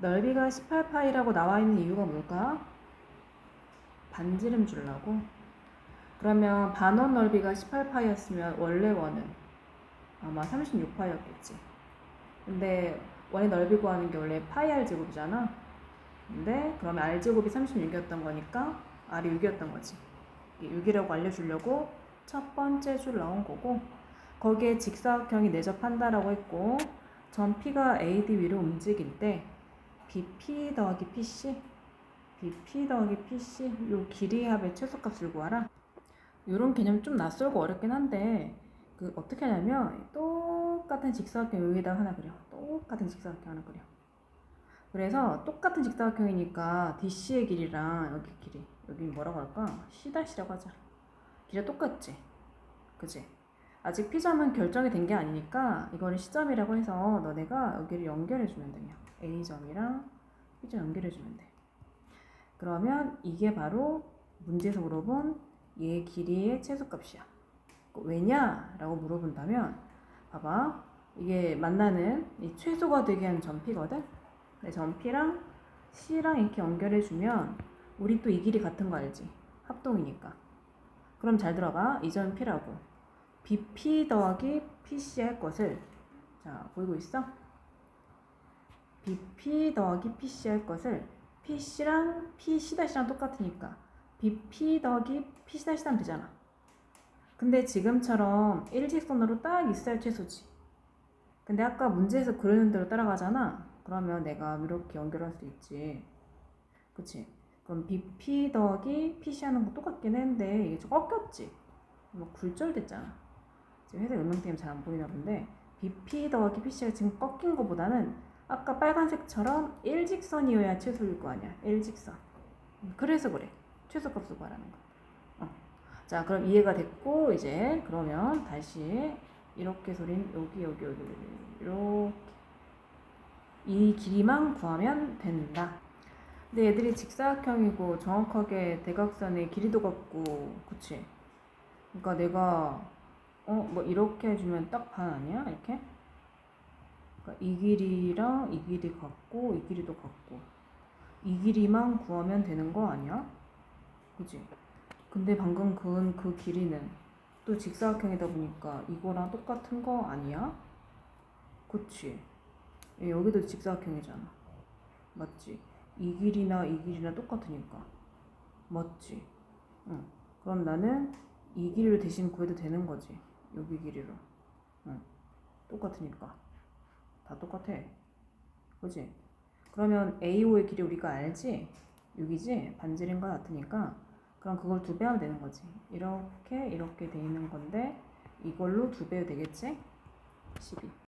넓이가 18파이라고 나와 있는 이유가 뭘까? 반지름 주려고. 그러면 반원 넓이가 18파이였으면 원래 원은 아마 36파이였겠지. 근데 원의 넓이 구하는 게 원래 파이 r 제곱이잖아. 근데 그러면 r 제곱이 36이었던 거니까 r이 6이었던 거지. 6이라고 알려주려고 첫 번째 줄 넣은 거고 거기에 직사각형이 내접한다라고 했고 전 P가 AD 위로 움직일 때 BP 더하기 PC BP 더하기 PC 요 길이 합의 최소값을 구하라. 이런 개념 좀 낯설고 어렵긴 한데 그 어떻게 하냐면 똑같은 직사각형 여기다 하나 그려. 똑같은 직사각형 하나 그려. 그래서 똑같은 직사각형이니까 DC의 길이랑 여기 길이 여기 뭐라고 할까? C-라고 하자. 길이 똑같지? 그지? 아직 P점은 결정이 된 게 아니니까 이거를 C점이라고 해서 너네가 여기를 연결해 주면 돼. 그냥 A점이랑 B점 연결해 주면 돼. 그러면 이게 바로 문제에서 물어본 얘 길이의 최소값이야. 왜냐 라고 물어본다면 봐봐 이게 만나는 이 최소가 되게 한 점피거든. 네, 점피랑 C랑 이렇게 연결해주면 우리 또 이 길이 같은 거 알지? 합동이니까. 그럼 잘 들어봐. 이점 P라고. BP 더하기 PC 할 것을 자 보이고 있어? BP 더하기 PC 할 것을 PC랑 PC-랑 똑같으니까 BP 더하기 PC-하면 되잖아. 근데 지금처럼 일직선으로 딱 있어야 최소지. 근데 아까 문제에서 그러는 대로 따라가잖아. 그러면 내가 이렇게 연결할 수 있지. 그치? 그럼 BP 더하기 PC 하는 거 똑같긴 했는데 이게 좀 꺾였지? 뭐 굴절됐잖아. 지금 회색 음영 때문에 잘 안 보이나 본데 BP 더하기 PC가 지금 꺾인 거보다는 아까 빨간색처럼 일직선이어야 최소일 거 아니야. 일직선. 그래서 그래. 최소값을 구하라는 거. 어. 자, 그럼 이해가 됐고 이제 그러면 다시 이렇게 소린 여기 여기 여기 이렇게 이 길이만 구하면 된다. 근데 얘들이 직사각형이고 정확하게 대각선의 길이도 같고 그치? 그러니까 내가 어 뭐 이렇게 해주면 딱 반 아니야? 이렇게? 그러니까 이 길이랑 이 길이 같고 이 길이도 같고 이 길이만 구하면 되는 거 아니야? 그지? 근데 방금 그은 그 길이는 또 직사각형이다 보니까 이거랑 똑같은 거 아니야? 그치? 예, 여기도 직사각형이잖아. 맞지? 이 길이나 이 길이나 똑같으니까. 맞지? 응. 그럼 나는 이 길이를 대신 구해도 되는 거지. 여기 길이로. 응. 똑같으니까. 다 똑같아. 그지? 그러면 AO의 길이 우리가 알지? 6이지? 반지름과 같으니까 그럼 그걸 두 배 하면 되는 거지. 이렇게 이렇게 돼 있는 건데 이걸로 두 배 되겠지? 12.